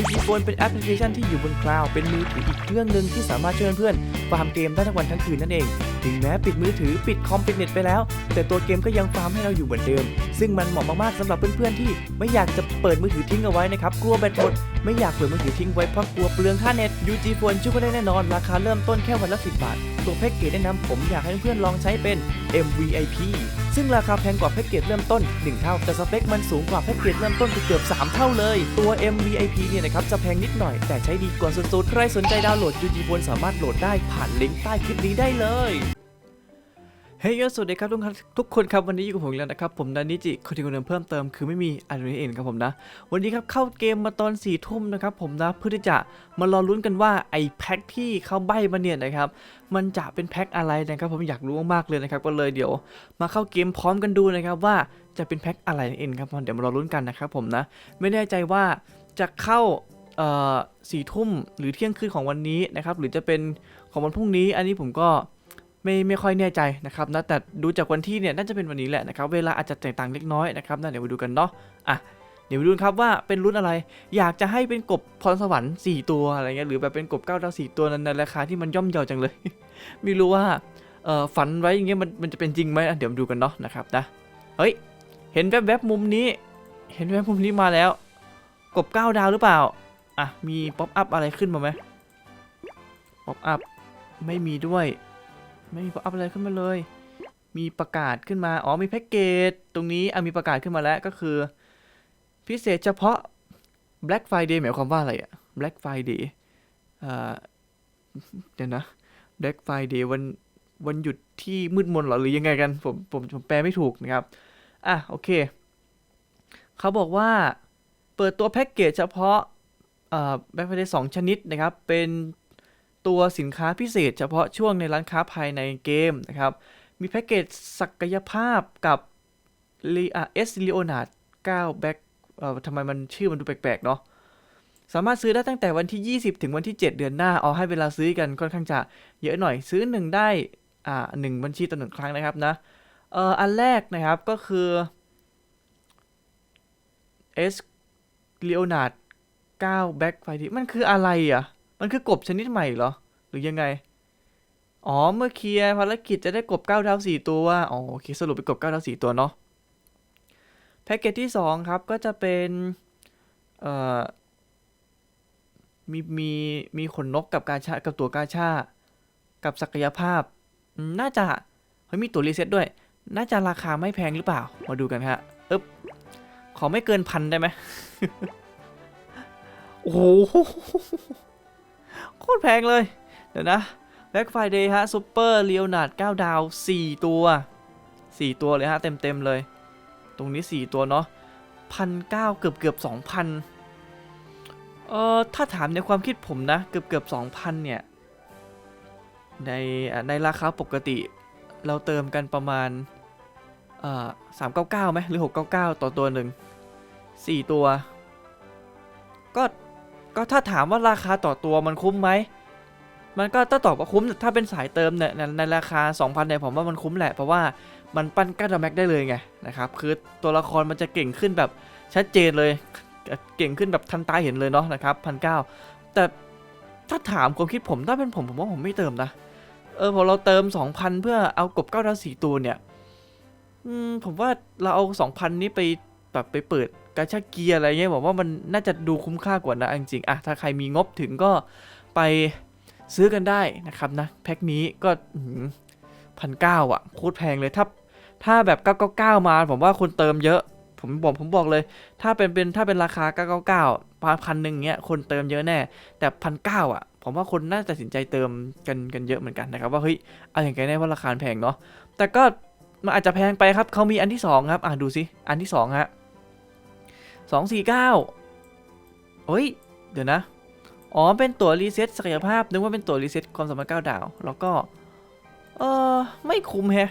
UT Phone เป็นแอปพลิเคชันที่อยู่บนคลาวด์เป็นมือถืออีกเครื่องหนึ่งที่สามารถช่วยเพื่อนๆฟาร์มเกมได้ทั้งวันทั้งคืนนั่นเอง ถึงแม้ปิดมือถือปิดคอมปิดเน็ตไปแล้ว แต่ตัวเกมก็ยังฟาร์มให้เราอยู่เหมือนเดิม ซึ่งมันเหมาะมากๆสำหรับเพื่อนๆที่ไม่อยากจะเปิดมือถือทิ้งเอาไว้นะครับกลัวแบตหมดไม่อยากเปิดมือถือทิ้งไว้เพราะกลัวเปลืองค่าเน็ต UG Phone ช่วยได้แน่นอนราคาเริ่มต้นแค่วันละ10บาทตัวแพ็กเกจแนะนำผมอยากให้เพื่อนๆลองใช้เป็น MVIP ซึ่งราคาแพงกว่าแพ็กเกจเริ่มต้น 1 เท่า แต่สเปคมันสูงกว่าแพ็กเกจเริ่มต้นเกือบ3เท่าเลย ตัว MVIP เนี่ยนะครับจะแพงนิดหน่อย แต่ใช้ดีกว่าสุดๆ ใครสนใจดาวน์โหลด UG Phone สามารถโหลดได้ผ่านลิงก์ใต้คลิปนี้ได้เลยเฮ้ยสวัสดีครับทุกคนทุกคนครับวันนี้อยู่กับผมแล้วนะครับ ผมดานิจิคนที่คนเดิมเพิ่มเติมคือไม่มีอะไรนี่เองครับผมนะ วันนี้ครับเข้าเกมมาตอน4ี่ทุ่มนะครับผมนะเพื่อที่จะมารอลุ้นกันว่าไอ้แพ็คที่เขาใบมาเนี่ยนะครับมันจะเป็นแพ็คอะไรนะครับผมอยากรู้มากๆเลยนะครับก็เลยเดี๋ยว มาเข้าเกมพร้อมกันดูนะครับว่าจะเป็นแพ็คอะไรนั่นเองครับผมเดี๋ยวมารอลุ้นกันนะครับผมนะ ไม่แน่ใจว่า จะเข้าสี่ทุ่มหรือเที่ยงคืนของวันนี้นะครับ หรือจะเป็นของวันพรุ่งนี้ อันนี้ผมก็ไม่ไม่ค่อยแน่ใจนะครับนะแต่ดูจากวันที่เนี่ยน่าจะเป็นวันนี้แหละนะครับ เวลาอาจจะแตกต่างเล็กน้อยนะครับนะเดี๋ยวมาดูกันเนาะอะเดี๋ยวมาดูครับว่าเป็นรุ่นอะไร อยากจะให้เป็นกบพรสวรรค์4ตัวอะไรเงี้ยหรือแบบเป็นกบ9ดาว4ตัวนั้นในราคาที่มันย่อมเยาจังเลย ไม่รู้ว่าฝันไว้อย่างเงี้ยมันมันจะเป็นจริงไหมเดี๋ยวดูกันเนาะนะครับนะเฮ้ยเห็นแวบๆมุมนี้ เห็นแวบมุมนี้มาแล้ว กบ9ดาวหรือเปล่า อะ มีป๊อปอัพอะไรขึ้นมาไหมป๊อปอัพไม่มีด้วย ไม่มีป๊อปอัพอะไรขึ้นมาเลย มีประกาศขึ้นมา อ๋อ มีแพ็กเกจ ตรงนี้อะมีประกาศขึ้นมาแล้วก็คือ พิเศษเฉพาะ Black Friday หมายความว่าอะไรอะ Black Friday อ่าเดี๋ยวนะ Black Friday วันวันหยุดที่มืดมนหรอหรือยังไงกัน ผมผมผมแปลไม่ถูกนะครับ อะ โอเค เขาบอกว่า เปิดตัวแพ็กเกจเฉพาะอ่า Black Friday 2ชนิดนะครับ เป็นตัวสินค้าพิเศษ เฉพาะช่วงในร้านค้าภายในเกมนะครับ มีแพ็กเกจศักยภาพกับเอสลีโอนาร์ด9แบ็คทำไมมันชื่อมันดูแปลกๆ เนาะสามารถซื้อได้ตั้งแต่วันที่ 20 ถึงวันที่ 7 เดือนหน้า เอาให้เวลาซื้อกันค่อนข้างจะเยอะหน่อยซื้อ 1 ได้อ่าหนึ่งบัญชีต่อหนึ่งครั้งนะครับนะเอ่ออันแรกนะครับก็คือ S เลโอนาร์ด9แบ็คไฟทีมันคืออะไรอะ มันคือกบชนิดใหม่เหรอ หรือยังไง อ๋อ เมื่อเคลียร์ภารกิจจะได้กบ9ดาว4ตัว อ๋อโอเคสรุปเป็นกบ9ดาว4ตัวเนาะ แพ็กเกจที่2ครับก็จะเป็น เอ่อ มี มี มีขนนกกับกาชา กับตัวกาชา กับศักยภาพ น่าจะ เฮ้ยมีตัวรีเซ็ตด้วย น่าจะราคาไม่แพงหรือเปล่า มาดูกันฮะ อึ๊บ ขอไม่เกินพันได้ไหม โอ้โหโคตรแพงเลย เดี๋ยวนะ Black Friday ฮะซูเปอร์ e o นาร์ด9ดาว 4 ตัว 4 ตัวเลยฮะเต็มเต็ม ๆ เลย ตรงนี้ 4 ตัวเนาะพันเก้าเกือบเกือบสองพันเอ่อ ถ้าถามในความคิดผมนะ เกือบเกือบสองพันเนี่ย ใน ในราคาปกติเราเติมกันประมาณ เอ่อสามเก้าเก้าไหมหรือหกเก้าเก้าต่อตัวหนึ่งสี่ตัว ก็ก็ถ้าถามว่าราคาต่อตัวมันคุ้มไหม มันก็ต้องตอบว่าคุ้มถ้าเป็นสายเติมเนี่ยในราคา 2,000เนี่ยผมว่ามันคุ้มแหละ เพราะว่ามันปั้นก้าดาแม็กได้เลยไงนะครับคือตัวละครมันจะเก่งขึ้นแบบชัดเจนเลย เก่งขึ้นแบบทันตาเห็นเลยเนาะนะครับพันเก้าแต่ถ้าถามความคิดผมถ้าเป็นผมผมว่าผมไม่เติมนะเออพอเราเติม 2,000 เพื่อเอากบเก้าดาวสี่ตัวเนี่ยอืมผมว่าเราเอา 2,000 นี้ไปแบบไปเปิด กาชาเกียร์อะไรเงี้ยผมว่ามันน่าจะดูคุ้มค่ากว่านะจริงๆอะถ้าใครมีงบถึงก็ไปซื้อกันได้นะครับนะแพ็คนี้ก็พันเก้าอะโคตรแพงเลยถ้าถ้าแบบ 999 มาผมว่าคนเติมเยอะ ผมบอกผมบอกเลย ถ้าเป็นเป็นถ้าเป็นราคา 999พันหนึ่งเงี้ยคนเติมเยอะแน่ แต่พันเก้าอะ ผมว่าคนน่าจะตัดสินใจเติมกันกันเยอะเหมือนกันนะครับ ว่าเฮ้ยเอาอย่างไงแน่ว่าราคาแพงเนาะแต่ก็มันอาจจะแพงไปครับเขามีอันที่ 2 ครับ อะดูสิอันที่2ฮะ สองสี่เก้าเฮ้ย เดี๋ยวนะ อ๋อ เป็นตั๋วรีเซ็ตศักยภาพ นึกว่าเป็นตั๋วรีเซ็ตความสามารถ9ดาว แล้วก็ เออไม่คุ้มแฮะ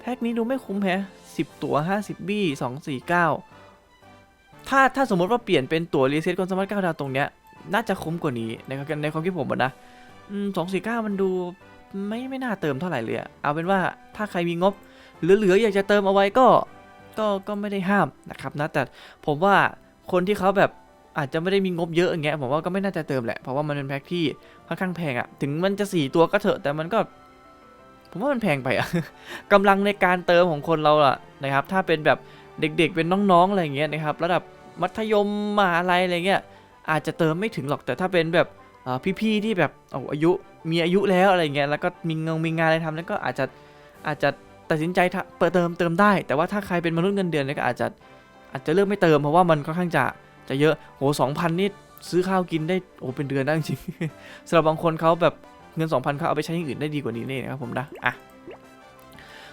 แพ็คนี้ดูไม่คุ้มแฮะ10 ตั๋ว 50 บี้ 249 ถ้าถ้าสมมติว่าเปลี่ยนเป็นตั๋วรีเซ็ตความสามารถ9ดาวตรงเนี้ย น่าจะคุ้มกว่านี้ในในความคิดผมอะนะอืม249มันดูไม่ไม่น่าเติมเท่าไหร่เลยอะเอาเป็นว่าถ้าใครมีงบ เหลือๆอยากจะเติมเอาไว้ก็ ก็ก็ไม่ได้ห้ามนะครับนะแต่ผมว่าคนที่เขาแบบอาจจะไม่ได้มีงบเยอะอย่างเงี้ยผมว่าก็ไม่น่าจะเติมแหละเพราะว่ามันเป็นแพ็คที่ค่อนข้างแพงอะถึงมันจะสี่ตัวก็เถอะแต่มันก็ ผมว่ามันแพงไปอะกำลังในการเติมของคนเราอะนะครับ ถ้าเป็นแบบเด็กๆเป็นน้องๆอะไรเงี้ยนะครับ ระดับมัธยมมหาลัยอะไรเงี้ยอาจจะเติมไม่ถึงหรอกแต่ถ้าเป็นแบบพี่ๆที่แบบอาอายุมีอายุแล้วอะไรเงี้ยแล้วก็มีงานมีงานอะไรทำแล้วก็อาจจะอาจจะ ตัดสินใจเปิดเติมเติมได้ แต่ว่าถ้าใครเป็นมนุษย์เงินเดือนเนี่ยก็อาจจะอาจจะเลือกไม่เติมเพราะว่ามันค่อนข้างจะจะเยอะโหสองพันนี่ซื้อข้าวกินได้โอ้เป็นเดือนได้จริงสำหรับบางคนเขาแบบเงิน 2,000เขาเอาไปใช้อย่างอื่นได้ดีกว่านี้นี่นะครับผมนะอะ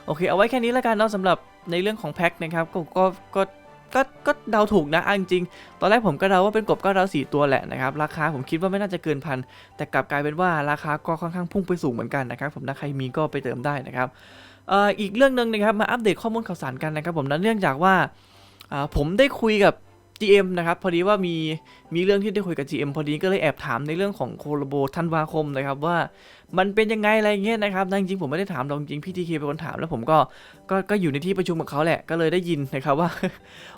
โอเคเอาไว้แค่นี้แล้วกันเนาะสำหรับในเรื่องของแพ็คนะครับก็ก็ก็ก็ก็เดาถูกนะเอาจริง ตอนแรกผมก็เดาว่าเป็นกบก็เดาสี่ตัวแหละนะครับ ราคาผมคิดว่าไม่น่าจะเกินพัน แต่กลับกลายเป็นว่าราคาก็ค่อนข้างพุ่งไปสูงเหมือนกันนะครับ ผมถ้าใครมีก็ไปเติมได้นะครับ อีกเรื่องหนึ่งนะครับมาอัปเดตข้อมูลข่าวสารกันนะครับผมนั้นเนื่องจากว่าผมได้คุยกับ GM นะครับพอดีว่ามีมีเรื่องที่ได้คุยกับ GM พอดีก็เลยแอบถามในเรื่องของโคโลโบธันวาคมนะครับว่ามันเป็นยังไงอะไรเงี้ยนะครับจริงๆผมไม่ได้ถามหรอกจริงๆพี่ทีเคเป็นคนถามแล้วผมก็ก็ก็อยู่ในที่ประชุมกับเขาแหละก็เลยได้ยินนะครับว่า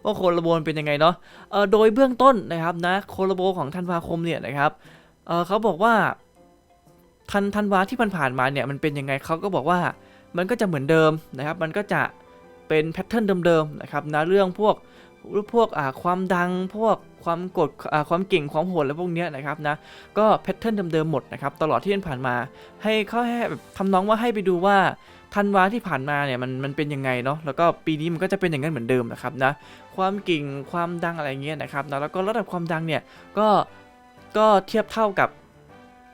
ว่าโคโลโบมันเป็นยังไงเนาะเออโดยเบื้องต้นนะครับนะโคโลโบของธันวาคมเนี่ยนะครับเออเขาบอกว่าทันธันวาที่ผ่านมาเนี่ยมันเป็นยังไงเขาก็บอกว่า มันก็จะเหมือนเดิมนะครับ มันก็จะเป็นแพทเทิร์นเดิมๆนะครับนะเรื่องพวกพวกอ่าความดังพวกความกดความเก่งความโหดและพวกเนี้ยนะครับนะก็แพทเทิร์นเดิมๆหมดนะครับตลอดที่ผ่านมา ให้เขาให้แบบทำน้องว่าให้ไปดูว่าธันวาที่ผ่านมาเนี่ยมันมันเป็นยังไงเนาะแล้วก็ปีนี้มันก็จะเป็นอย่างนั้นเหมือนเดิมนะครับนะความเก่งความดังอะไรเงี้ยนะครับนะแล้วก็ระดับความดังเนี่ยก็ก็เทียบเท่ากับ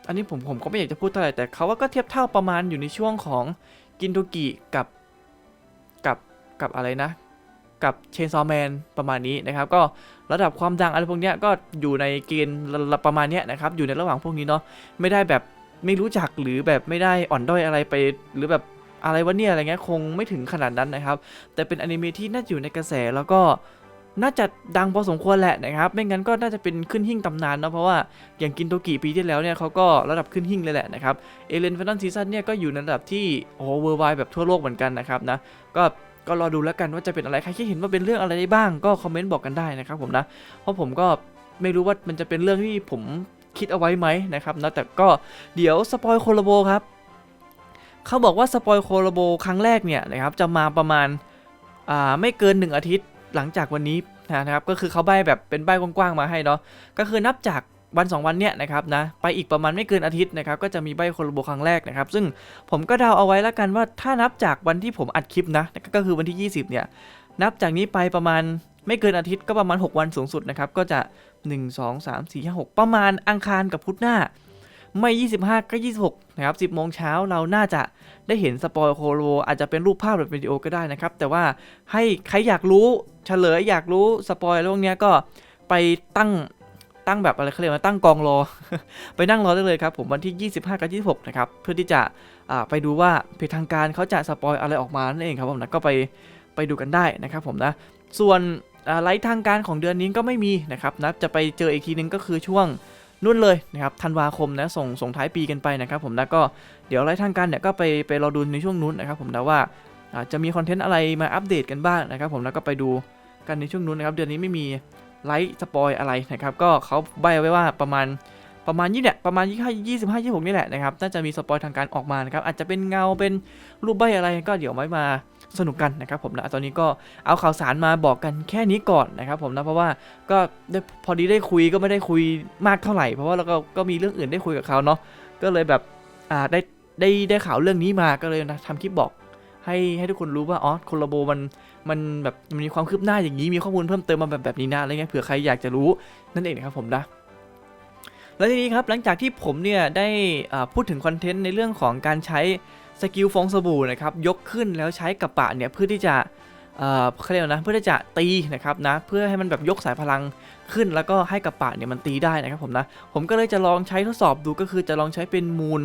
อันนี้ผมผมก็ไม่อยากจะพูดเท่าไหร่แต่เขาว่าก็เทียบเท่าประมาณอยู่ในช่วงของ กินทุกิกับกับกับอะไรนะ กับเชนซอแมนประมาณนี้นะครับ ก็ระดับความดังอะไรพวกนี้ก็อยู่ในเกณฑ์ประมาณเนี้ยนะครับ อยู่ในระหว่างพวกนี้เนาะไม่ได้แบบไม่รู้จักหรือแบบไม่ได้อ่อนด้อยอะไรไปหรือแบบอะไรวะเนี่ยอะไรเงี้ยคงไม่ถึงขนาดนั้นนะครับ แต่เป็นอนิเมะที่น่าจะอยู่ในกระแสแล้วก็ น่าจะดังพอสมควรแหละนะครับ ไม่งั้นก็น่าจะเป็นขึ้นหิ่งตำนานเนาะเพราะว่าอย่างกินโตกิปีที่แล้วเนี่ยเขาก็ระดับขึ้นหิ่งเลยแหละนะครับเอเลนฟ i น a ลซีซั่นเนี่ยก็อยู่ในระดับที่โอ้เวอร์ไวแบบทั่วโลกเหมือนกันนะครับนะก็ก็รอดูแล้วกันว่าจะเป็นอะไรใครคิดเห็นว่าเป็นเรื่องอะไรได้บ้างก็คอมเมนต์บอกกันได้นะครับผมนะเพราะผมก็ไม่รู้ว่ามันจะเป็นเรื่องที่ผมคิดเอาไว้ไหมนะครับนะแต่ก็เดี๋ยวสปอยโคโลโบครับเขาบอกว่าสปอยโคโลโบครั้งแรกเนี่ยนะครับจะมาประมาณอ่าไม่เกิน 1 อาทิตย์ หลังจากวันนี้นะครับก็คือเขาใบแบบเป็นใบกว้างๆมาให้เนาะก็คือนับจากวัน 2 วันเนี่ยนะครับนะไปอีกประมาณไม่เกินอาทิตย์นะครับก็จะมีใบโคโลโบครั้งแรกนะครับซึ่งผมก็เดาเอาไว้แล้วกันว่าถ้านับจากวันที่ผมอัดคลิปนะก็คือวันที่ 20 เนี่ยนับจากนี้ไปประมาณไม่เกินอาทิตย์ก็ประมาณ 6 วันสูงสุดนะครับก็จะ 1 2 3 4 5 6 ประมาณอังคารกับพุธหน้า ไม่ 25 ก็ 26 นะครับ 10 โมงเช้าเราน่าจะได้เห็นสปอยโคโลอาจจะเป็นรูปภาพหรือวิดีโอก็ได้นะครับ แต่ว่าให้ใครอยากรู้เฉลยอยากรู้สปอยแล้วพวกเนี้ยก็ไปตั้งตั้งแบบอะไรเขาเรียกว่าตั้งกองรอ ไปนั่งรอได้เลยครับ ผมวันที่ 25 กับ 26 นะครับ เพื่อที่จะไปดูว่าเพจทางการเขาจะสปอยอะไรออกมานั่นเองครับผมนะก็ไปไปดูกันได้นะครับผมนะ ส่วนอ่าไลฟ์ทางการของเดือนนี้ก็ไม่มีนะครับนะจะไปเจออีกทีนึงก็คือช่วง นู่นเลยนะครับธันวาคมนะส่งส่งท้ายปีกันไปนะครับผมนะก็เดี๋ยวไลฟ์ทางการเนี่ยก็ไปไปรอดูในช่วงนู้นนะครับผมนะว่าอ่าจะมีคอนเทนต์อะไรมาอัปเดตกันบ้างนะครับผมแล้วก็ไปดูกันในช่วงนู้นนะครับเดือนนี้ไม่มีไลฟ์สปอยอะไรนะครับก็เขาใบไว้ว่าประมาณประมาณยี่เนี่ยประมาณยี่ห้ายี่สิบห้ายี่หกนี่แหละนะครับน่าจะมีสปอยทางการออกมานะครับอาจจะเป็นเงาเป็นรูปใบอะไรก็เดี๋ยวไว้มา สนุกกันนะครับผมนะตอนนี้ก็เอาข่าวสารมาบอกกันแค่นี้ก่อนนะครับผมนะเพราะว่าก็ได้พอดีได้คุยก็ไม่ได้คุยมากเท่าไหร่ เพราะว่าเราก็ก็มีเรื่องอื่นได้คุยกับเขาเนาะก็เลยแบบอ่าได้ได้ได้ข่าวเรื่องนี้มาก็เลยนะทำคลิปบอกให้ให้ทุกคนรู้ว่าอ๋อโคลาโบมันมันแบบมันมีความคืบหน้าอย่างนี้มีข้อมูลเพิ่มเติมมาแบบแบบนี้นะอะไรเงี้ยเผื่อใครอยากจะรู้นั่นเองนะครับผมนะแล้วทีนี้ครับหลังจากที่ผมเนี่ยได้พูดถึงคอนเทนต์ในเรื่องของการใช้ สกิลฟองสบู่นะครับยกขึ้นแล้วใช้กับปะเนี่ยเพื่อที่จะเอ่อเขาเรียกนะเพื่อที่จะตีนะครับนะเพื่อให้มันแบบยกสายพลังขึ้น แล้วก็ให้กับปะเนี่ยมันตีได้นะครับผมนะผมก็เลยจะลองใช้ทดสอบดูก็คือจะลองใช้เป็นมูล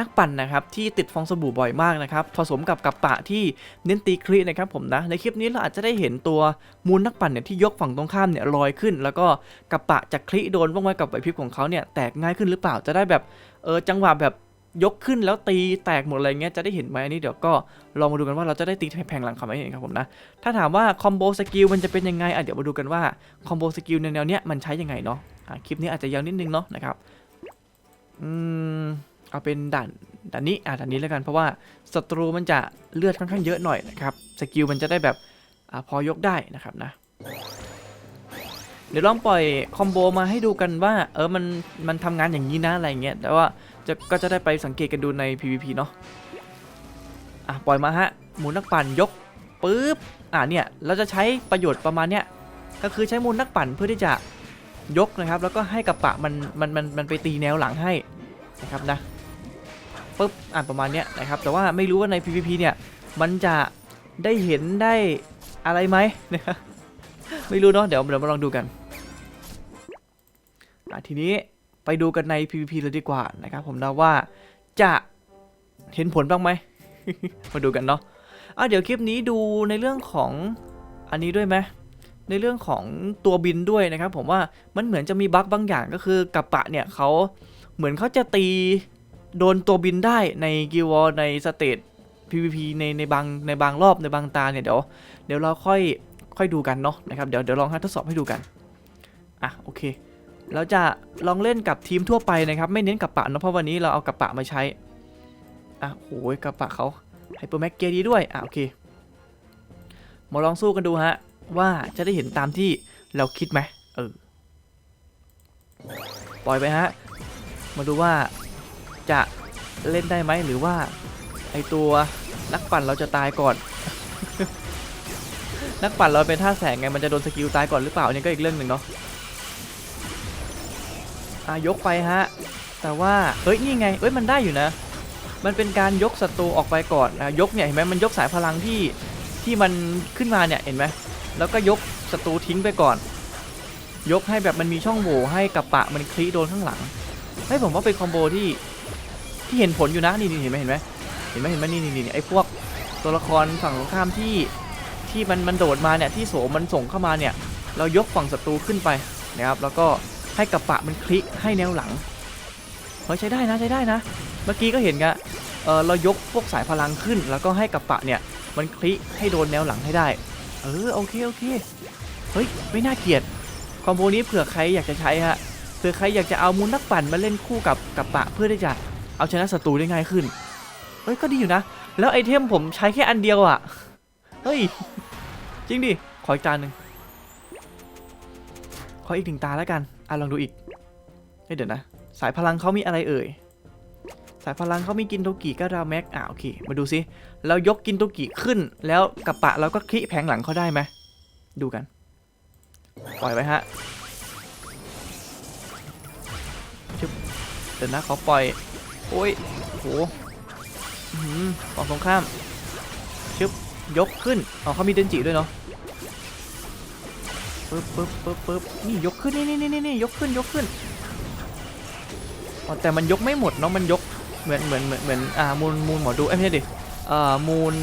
นักปั่นนะครับที่ติดฟองสบู่บ่อยมากนะครับผสมกับกับปะที่เน้นตีคลินะครับผมนะในคลิปนี้เราอาจจะได้เห็นตัวมูลนักปั่นเนี่ยที่ยกฝั่งตรงข้ามเนี่ยลอยขึ้น แล้วก็กับปะจากคลิโดนบ้างไว้กับไหวพริบของเขาเนี่ยแตกง่ายขึ้นหรือเปล่าจะได้แบบเออจังหวะแบบ ยกขึ้นแล้วตีแตกหมดอะไรเงี้ยจะได้เห็นไหมอันนี้เดี๋ยวก็ลองมาดูกันว่าเราจะได้ตีแผงหลังเขาไหมเห็นครับผมนะถ้าถามว่าคอมโบสกิลมันจะเป็นยังไงอะเดี๋ยวมาดูกันว่าคอมโบสกิลในแนวเนี้ยมันใช้ยังไงเนาะอะคลิปนี้อาจจะยาวนิดนึงเนาะนะครับอืมเอาเป็นด่านด่านนี้อะด่านนี้แล้วกันเพราะว่าศัตรูมันจะเลือดค่อนข้างเยอะหน่อยนะครับสกิลมันจะได้แบบอะพอยกได้นะครับนะเดี๋ยวลองปล่อยคอมโบมาให้ดูกันว่าเออมันมันทำงานอย่างนี้นะอะไรเงี้ยแต่ว่า จะก็จะได้ไปสังเกตกันดูใน PVP เนาะอะปล่อยมาฮะหมูนักปั่นยกปุ๊บอะเนี่ยเราจะใช้ประโยชน์ประมาณเนี้ยก็คือใช้มูลนักปั่นเพื่อที่จะยกนะครับ แล้วก็ให้กระปะมันมันมันมันไปตีแนวหลังให้นะครับนะปุ๊บอะประมาณเนี้ยนะครับ แต่ว่าไม่รู้ว่าใน PVP เนี่ยมันจะได้เห็นได้อะไรไหมนะครับไม่รู้เนาะเดี๋ยวเดี๋ยวมาลองดูกันอะทีนี้ ไปดูกันใน PVP เลยดีกว่านะครับผมนะว่าจะเห็นผลบ้างไหม มาดูกันเนาะอะเดี๋ยวคลิปนี้ดูในเรื่องของอันนี้ด้วยไหมในเรื่องของตัวบินด้วยนะครับ ผมว่ามันเหมือนจะมีบั๊กบางอย่างก็คือกับปะเนี่ยเขาเหมือนเขาจะตีโดนตัวบินได้ในกิวอในสเตท PVP ในในบางในบางรอบในบางตาเนี่ยเดี๋ยวเดี๋ยวเราค่อยค่อยดูกันเนาะนะครับเดี๋ยวเดี๋ยวลองให้ทดสอบให้ดูกันอะโอเค เราจะลองเล่นกับทีมทั่วไปนะครับ ไม่เน้นกับปะเนาะเพราะวันนี้เราเอากับปะมาใช้ อะโอ้ยกับปะเขาไฮเปอร์แม็กเกียร์ดีด้วย อะโอเค มาลองสู้กันดูฮะ ว่าจะได้เห็นตามที่เราคิดไหมเออ ปล่อยไปฮะ มาดูว่าจะเล่นได้ไหมหรือว่า ไอตัวนักปั่นเราจะตายก่อน นักปั่นเราเป็นท่าแสงไงมันจะโดนสกิลตายก่อนหรือเปล่าเนี่ยก็อีกเรื่องหนึ่งเนาะ อะยกไปฮะ แต่ว่าเฮ้ย นี่ไง เอ้ย มันได้อยู่นะ มันเป็นการยกศัตรูออกไปก่อนนะยกเนี่ย เห็นไหมมันยกสายพลังที่ ที่มันขึ้นมาเนี่ย เห็นไหมแล้วก็ยกศัตรูทิ้งไปก่อน ยกให้แบบมันมีช่องโหว่ให้กับปะมันคลีโดนข้างหลัง ให้ผมว่าเป็นคอมโบที่ ที่เห็นผลอยู่นะ นี่นี่เห็นไหมเห็นไหมเห็นไหมเห็นไหมนี่นี่นี่ไอ้พวกตัวละครฝั่งตรงข้ามที่ที่มันมันโดดมาเนี่ยที่โสมมันส่งเข้ามาเนี่ย เรายกฝั่งศัตรูขึ้นไปนะครับ แล้วก็ ให้กระปะมันคลิกให้แนวหลังเฮ้ยใช้ได้นะใช้ได้นะ เมื่อกี้ก็เห็นกะเออเรายกพวกสายพลังขึ้น แล้วก็ให้กระปะเนี่ยมันคลิกให้โดนแนวหลังให้ได้ เออโอเคโอเคเฮ้ยไม่น่าเกลียดคอมโบนี้เผื่อใครอยากจะใช้ฮะเผื่อใครอยากจะเอามูลนักปั่นมาเล่นคู่กับกระปะเพื่อที่จะเอาชนะศัตรูได้ง่ายขึ้นเฮ้ยก็ดีอยู่นะ แล้วไอเทมผมใช้แค่อันเดียวอะเฮ้ยจริงดิขออีกตาหนึ่งขออีกหนึ่งตาแล้วกัน อะลองดูอีกเฮ้ยเดี๋ยวนะ สายพลังเขามีอะไรเอ่ย สายพลังเขามีกินโตกิก็ราแม็กอะโอเค มาดูซิเรายกกินโตกิขึ้น แล้วกระปะเราก็คลิแผงหลังเขาได้ไหมดูกัน ปล่อยไว้ฮะชึบเดี๋ยวนะขอปล่อย โอ้ยโหอื้อหือฝั่งตรงข้ามชึบยกขึ้นอ๋อเขามีเดนจิด้วยเนาะ ปึ๊บปึ๊บปึ๊บปึ๊บนี่ยกขึ้นนี่นี่นี่นี่ยกขึ้นยกขึ้นอ๋อแต่มันยกไม่หมดเนาะมันยกเหมือนเหมือนเหมือนเหมือนอ่ามูลมูลหมอดูเอ้ยไม่ใช่ดิเอ่อมูล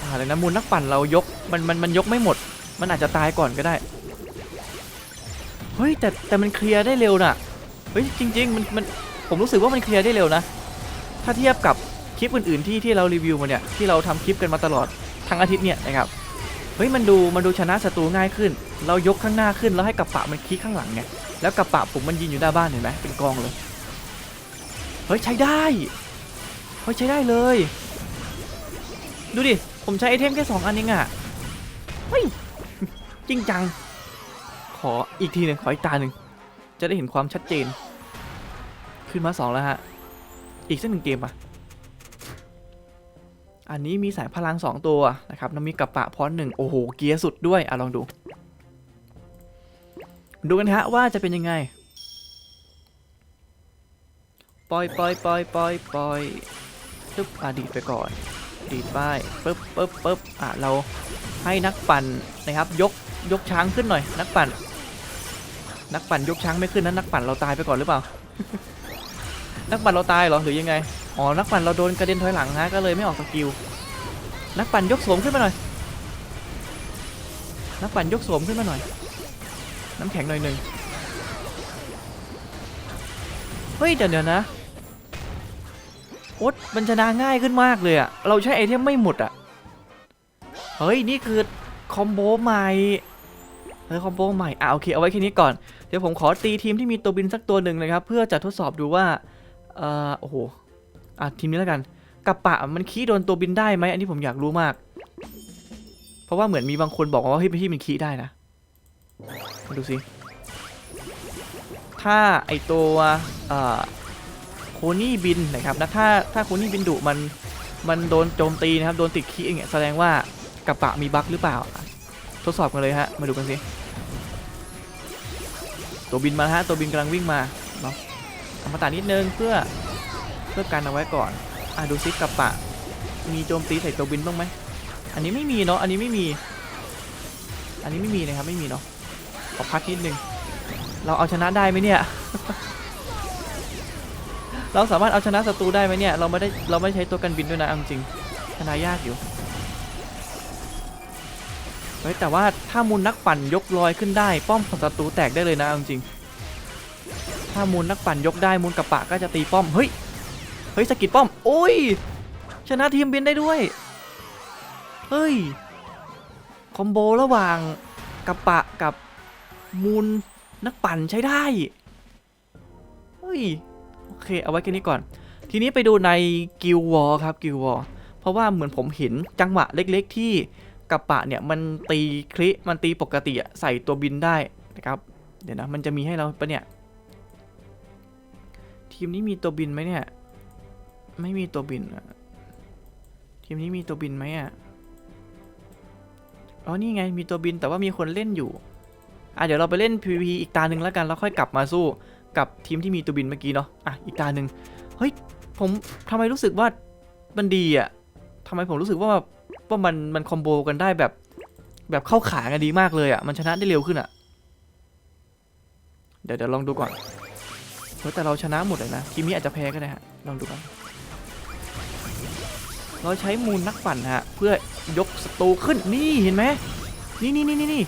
อ่าอะไรนะมูลนักปั่นเรายกมันมันมันยกไม่หมด มันอาจจะตายก่อนก็ได้เฮ้ยแต่แต่มันเคลียร์ได้เร็วน่ะเฮ้ยจริง ๆ มันมันผมรู้สึกว่ามันเคลียร์ได้เร็วนะ ถ้าเทียบกับคลิปอื่นๆที่ที่เรารีวิวมาเนี่ยที่เราทำคลิปกันมาตลอดทั้งอาทิตย์เนี่ยนะครับ เฮ้ยมันดูมันดูชนะศัตรูง่ายขึ้น เรายกข้างหน้าขึ้นแล้วให้กระปะมันคลิกข้างหลังไงแล้วกระปะผมมันยืนอยู่หน้าบ้านเห็นไหมเป็นกองเลยเฮ้ยใช้ได้เฮ้ยใช้ได้เลย ดูดิผมใช้ไอเทมแค่สองอันเองอะเฮ้ยจริงจัง ขออีกทีหนึ่งขออีกตาหนึ่งจะได้เห็นความชัดเจน ขึ้นมาสองแล้วฮะ อีกสักหนึ่งเกมอะ อันนี้มีสายพลัง 2 ตัวนะครับน้ำมีกับปะพร้อหนึ่งโอ้โห เกียร์สุดด้วย อะ ลองดู ดูกันฮะว่าจะเป็นยังไงปล่อยปล่อยปล่อยปล่อยปล่อยปึ๊บอะดีดไปก่อน ดีดไปปึ๊บปึ๊บปึ๊บอะ เราให้นักปั่นนะครับ ยกยกช้างขึ้นหน่อย นักปั่น นักปั่นยกช้างไม่ขึ้นนะนักปั่นเราตายไปก่อนหรือเปล่า นักปั่นเราตายเหรอหรือยังไง อ๋อ นักปั่นเราโดนกระเด็นถอยหลังฮะ ก็เลยไม่ออกสกิล นักปั่นยกโสมขึ้นมาหน่อย นักปั่นยกโสมขึ้นมาหน่อย น้ำแข็งหน่อยหนึ่งเฮ้ยเดี๋ยวเดี๋ยวนะโอ๊ตมันชนะง่ายขึ้นมากเลยอะเราใช้ไอเทมไม่หมดอะเฮ้ย นี่คือคอมโบใหม่เฮ้ยคอมโบใหม่ อะโอเค เอาไว้แค่นี้ก่อน เดี๋ยวผมขอตีทีมที่มีตัวบินสักตัวหนึ่งนะครับ เพื่อจะทดสอบดูว่า เอ่อโอ้โหอะทีมนี้แล้วกันกับปะมันขี้โดนตัวบินได้ไหมอันนี้ผมอยากรู้มาก เพราะว่าเหมือนมีบางคนบอกว่าเฮ้ยพี่มันขี้ได้นะมาดูสิถ้าไอตัวเอ่อโคนี่บินนะครับนะถ้าถ้าโคนี่บินดุมันมันโดนโจมตีนะครับโดนติดขี้อย่างเงี้ยแสดงว่ากระปะมีบั๊กหรือเปล่า ทดสอบกันเลยฮะมาดูกันสิตัวบินมาฮะตัวบินกำลังวิ่งมา อามาตัดนิดนึงเพื่อเพื่อกันเอาไว้ก่อนอะดูซิกระปะ มีโจมตีใส่ตัวบินบ้างไหมอันนี้ไม่มีเนาะอันนี้ไม่มี อันนี้ไม่มีนะครับไม่มีเนาะขอพักนิดนึงเราเอาชนะได้ไหมเนี่ยเราสามารถเอาชนะศัตรูได้ไหมเนี่ย เราไม่ได้เราไม่ใช้ตัวกันบินด้วยนะเอาจริงชนะยากอยู่เฮ้ยแต่ว่าถ้ามูลนักปั่นยกลอยขึ้นได้ ป้อมของศัตรูแตกได้เลยนะเอาจริง ถ้ามูลนักปั่นยกได้มูลกระปะก็จะตีป้อม เฮ้ย เฮ้ยสกิดป้อม โอ้ย ชนะทีมบินได้ด้วย เฮ้ย คอมโบระหว่างกระปะกับมูลนักปั่นใช้ได้ เฮ้ย โอเค เอาไว้แค่นี้ก่อน ทีนี้ไปดูในกิลวอครับกิลวอเพราะว่าเหมือนผมเห็นจังหวะเล็กๆที่กระปะเนี่ยมันตีคลิมันตีปกติใส่ตัวบินได้นะครับ เดี๋ยวนะมันจะมีให้เราปะเนี่ย ทีมนี้มีตัวบินไหมเนี่ย ไม่มีตัวบินอะทีมนี้มีตัวบินไหมอะอ๋อ นี่ไง มีตัวบินแต่ว่ามีคนเล่นอยู่ อะ เดี๋ยวเราไปเล่น PVP อีกตาหนึ่งแล้วกัน แล้วค่อยกลับมาสู้กับทีมที่มีตัวบินเมื่อกี้เนาะ อะ อีกตาหนึ่งเฮ้ย ผมทำไมรู้สึกว่ามันดีอะทำไมผมรู้สึกว่าว่ามันมันคอมโบกันได้แบบแบบเข้าขากันดีมากเลยอะมันชนะได้เร็วขึ้นอะเดี๋ยวเดี๋ยวลองดูก่อน ฮ้ยแต่เราชนะหมดเลยนะทีมนี้อาจจะแพ้ก็ได้ฮะลองดูกันเราใช้มูลนักปั่นฮะเพื่อยกศัตรูขึ้นนี่เห็นไหมนี่นี่นี่นี่นี่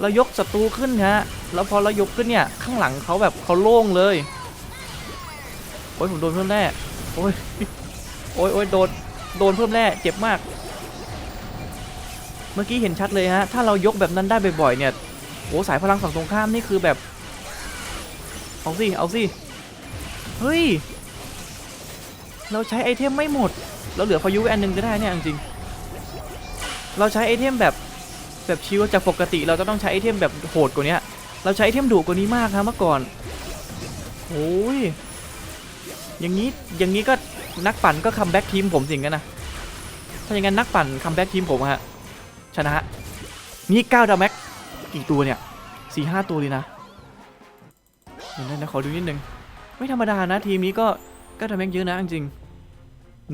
เรายกศัตรูขึ้นฮะแล้วพอเรายกขึ้นเนี่ยข้างหลังเขาแบบเขาโล่งเลยโอ้ยผมโดนเพิ่มแร่โอ้ยโอ้ยโอ้ยโดนโดนเพิ่มแร่เจ็บมาก เมื่อกี้เห็นชัดเลยฮะถ้าเรายกแบบนั้นได้บ่อยๆเนี่ยโอ้สายพลังฝั่งตรงข้ามนี่คือแบบเอาสิเอาสิ เฮ้ย เราใช้ไอเทมไม่หมด เราเหลือพายุไว้อันหนึงก็ได้เนี่ยจริง เราใช้ไอเทมแบบแบบชิวจากปกติเราจะต้องใช้ไอเทมแบบโหดกว่านี้เราใช้ไอเทมดุกว่านี้มากครับเมื่อก่อนโอ้ยอย่างนี้อย่างนี้ก็นักปั่นก็คัมแบ็กทีมผมสิงกันนะถ้าอย่างนั้นนักปั่นคัมแบ็กทีมผมฮะชนะนี่9ดาแม็กกี่ตัวเนี่ย4 5ตัวเลยนะเดี๋ยวนะขอดูนิดนึง ไม่ธรรมดานะทีมนี้ก็9ดาแม็กเยอะนะจริง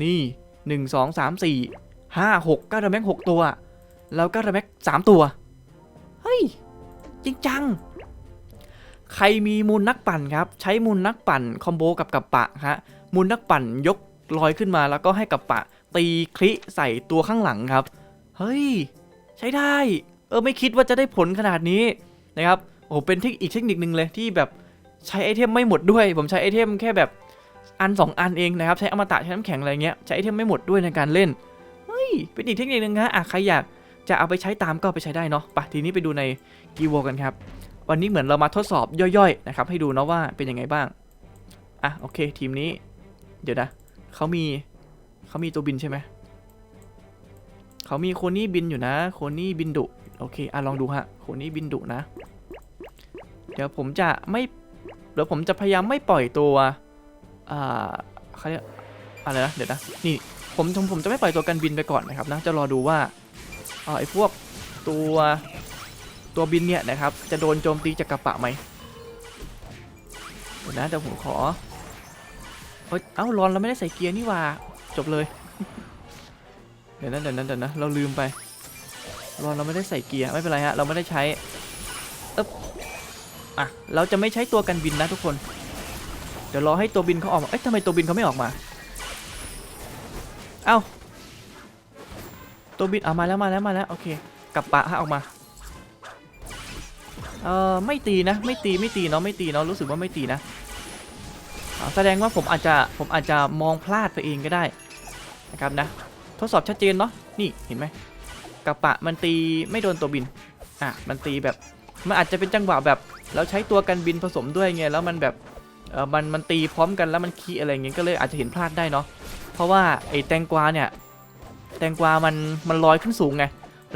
นี่1 2 3 4 5 6 9ดาแม็ก6ตัว แล้วก็ระแม็กสามตัว เฮ้ย จริงจัง ใครมีมูลนักปั่นครับ ใช้มูลนักปั่นคอมโบกับกับปะฮะมูลนักปั่นยกลอยขึ้นมาแล้วก็ให้กับปะ ตีคลิใส่ตัวข้างหลังครับ เฮ้ย ใช้ได้ เออไม่คิดว่าจะได้ผลขนาดนี้นะครับโอ้เป็นเทคอีกเทคนิคนึงเลยที่แบบ ใช้ไอเทมไม่หมดด้วย ผมใช้ไอเทมแค่แบบอันสองอันเองนะครับ ใช้อมตะใช้น้ำแข็งอะไรเงี้ย ใช้ไอเทมไม่หมดด้วยในการเล่น เฮ้ย เป็นอีกเทคนิคนึงฮะอะใครอยากจะเอาไปใช้ตามก็ไปใช้ได้เนาะไปทีนี้ไปดูในกีวกันครับ วันนี้เหมือนเรามาทดสอบย่อยๆนะครับ ให้ดูเนาะว่าเป็นยังไงบ้าง อะโอเค ทีมนี้ เดี๋ยวนะเขามีเขามีตัวบินใช่ไหม เขามีโคนี่บินอยู่นะ โคนี่บินดุ โอเค อะลองดูฮะ โคนี่บินดุนะ เดี๋ยวผมจะไม่ ดี๋ยวผมจะพยายามไม่ปล่อยตัวอ่าเขาเรียกอะไรนะเดี๋ยวนะนี่ผมผมจะไม่ปล่อยตัวกันบินไปก่อนนะครับนะจะรอดูว่าเอ่อไอ้พวกตัวตัวบินเนี่ยนะครับ จะโดนโจมตีจากกระปะไหมเดี๋ยวนะเดี๋ยวผมขอเอ้ยเอ้ารอนเราไม่ได้ใส่เกียร์นี่ว่าจบเลย เดี๋ยวนะเดี๋ยวนะเดี๋ยวนะเราลืมไปรอนเราไม่ได้ใส่เกียร์ไม่เป็นไรฮะเราไม่ได้ใช้เอ๊บ อะเราจะไม่ใช้ตัวกันบินนะทุกคน เดี๋ยวรอให้ตัวบินเขาออกมาเอ๊ะทำไมตัวบินเขาไม่ออกมา เอ้าตัวบินเอามาแล้วมาแล้วมาแล้วโอเคกลับปะฮะออกมาเออไม่ตีนะไม่ตีไม่ตีเนาะไม่ตีเนาะรู้สึกว่าไม่ตีนะแสดงว่าผมอาจจะผมอาจจะมองพลาดไปเองก็ได้นะครับนะ ทดสอบชัดเจนเนาะนี่เห็นไหมกระปะมันตีไม่โดนตัวบินอะมันตีแบบมันอาจจะเป็นจังหวะแบบ เราใช้ตัวกันบินผสมด้วยไงแล้วมันแบบเออมันมันตีพร้อมกันแล้วมันคีอะไรเงี้ยก็เลยอาจจะเห็นพลาดได้เนาะเพราะว่าไอ้แตงกวาเนี่ยแตงกวามันมันลอยขึ้นสูงไง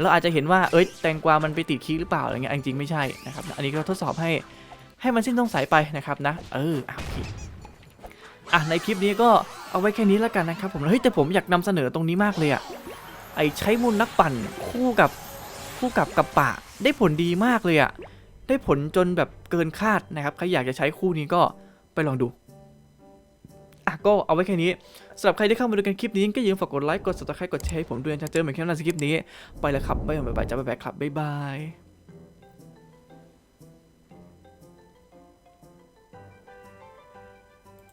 เราอาจจะเห็นว่าเอ้ยแตงกวามันไปติดคีหรือเปล่าอะไรเงี้ยจริงๆไม่ใช่นะครับอันนี้ก็ทดสอบให้ให้มันสิ้นสงสัยไปนะครับนะเอออะโอเคอะในคลิปนี้ก็เอาไว้แค่นี้แล้วกันนะครับผมเฮ้ยแต่ผมอยากนำเสนอตรงนี้มากเลยอะไอ้ใช้มูลนักปั่นคู่กับคู่กับกับป่าได้ผลดีมากเลยอะ ได้ผลจนแบบเกินคาดนะครับ ใครอยากจะใช้คู่นี้ก็ไปลองดูอะก็เอาไว้แค่นี้สำหรับใครที่เข้ามาดูกันคลิปนี้ก็อย่าลืมฝากกดไลค์ กด subscribe กดแชร์ให้ผมด้วยนะเจอเหมือนแค่นั้นในคลิปนี้ ไปแล้วครับ บ๊ายบายจ้าบ๊ายบายครับ บ๊ายบาย